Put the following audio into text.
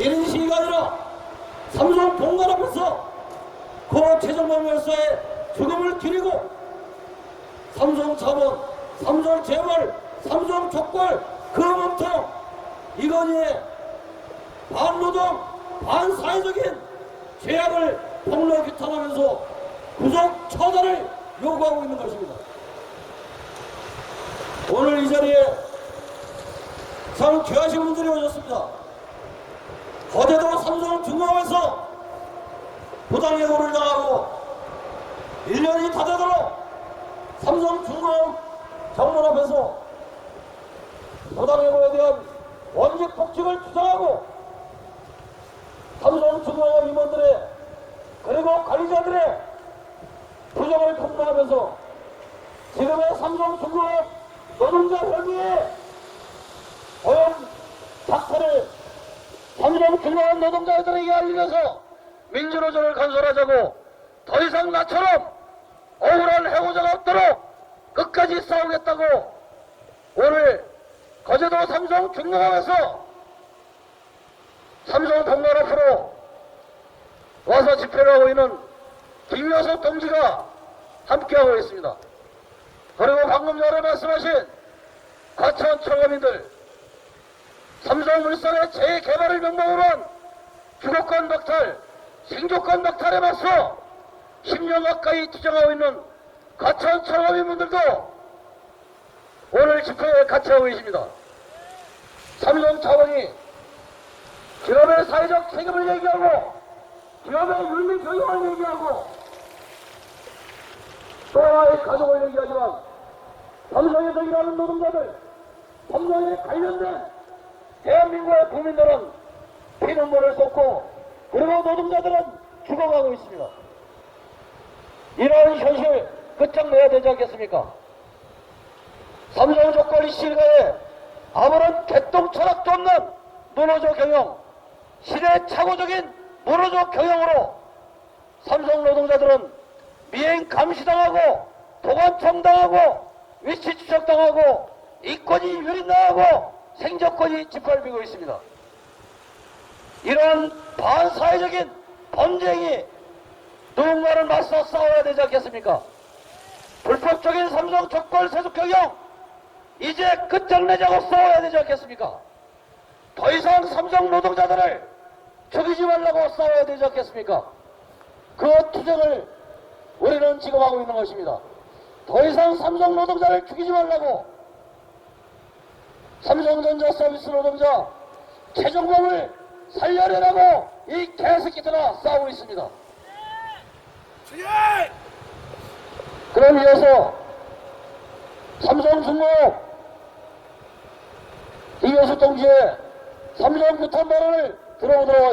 이런 시기가 아니라 삼성 본관 앞에서 고 최정범 열사의 죽음을 기리고 삼성 자본, 삼성 재벌, 삼성 족벌 그 몸통 이건희의 반노동, 반사회적인 죄악을 폭로 규탄하면서 구속 처단을 요구하고 있는 것입니다. 오늘 이 자리에 참 귀하신 분들이 오셨습니다. 어제도 삼성 중공업에서 부당해고를 당하고 1년이 다 되도록 삼성 중공업 정문 앞에서 부당해고에 대한 원직 복직을 주장하고 삼성 중공업 임원들의 그리고 관리자들의 부정을 폭로하면서 지금의 삼성 중공업 노동자 협의회 고용 작태를 중공업 노동자들에게 알리면서 민주노조를 건설하자고 더 이상 나처럼 억울한 해고자가 없도록 끝까지 싸우겠다고 오늘 거제도 삼성 중공업에서 삼성 동관 앞으로 와서 집회를 하고 있는 김효석 동지가 함께하고 있습니다. 그리고 방금 전에 말씀하신 과천 철거민들 삼성물산의 재개발을 명목으로 한 주거권 박탈, 생존권 박탈에 맞서 10년 가까이 투쟁하고 있는 과천 철거민분들도 오늘 집회에 같이 하고 계십니다. 삼성 차원이 기업의 사회적 책임을 얘기하고 기업의 윤리 교육을 얘기하고 또 하나의 가족을 얘기하지만 삼성에서 일하는 노동자들 삼성에 관련된 대한민국의 국민들은 피눈물을 쏟고 그리고 노동자들은 죽어가고 있습니다. 이러한 현실 끝장내야 되지 않겠습니까? 삼성 조건이 실가에 아무런 개똥 철학도 없는 노노조 경영, 시대착오적인 노노조 경영으로 삼성 노동자들은 미행 감시당하고 도관청당하고 위치 추적당하고 이권이 유린당하고 생존권이 짓밟히고 있습니다. 이러한 반사회적인 범죄행위 누군가는 맞서 싸워야 되지 않겠습니까? 불법적인 삼성 족벌 세속 경영 이제 끝장내자고 싸워야 되지 않겠습니까? 더 이상 삼성 노동자들을 죽이지 말라고 싸워야 되지 않겠습니까? 그 투쟁을 우리는 지금 하고 있는 것입니다. 더 이상 삼성 노동자를 죽이지 말라고 삼성전자 서비스 노동자 최종범을 살려내라고 이 개새끼들아 싸우고 있습니다. 그럼 이어서 삼성중공업 이효수 동지의 삼성 규탄 발언을 들어보도록 하겠습니다.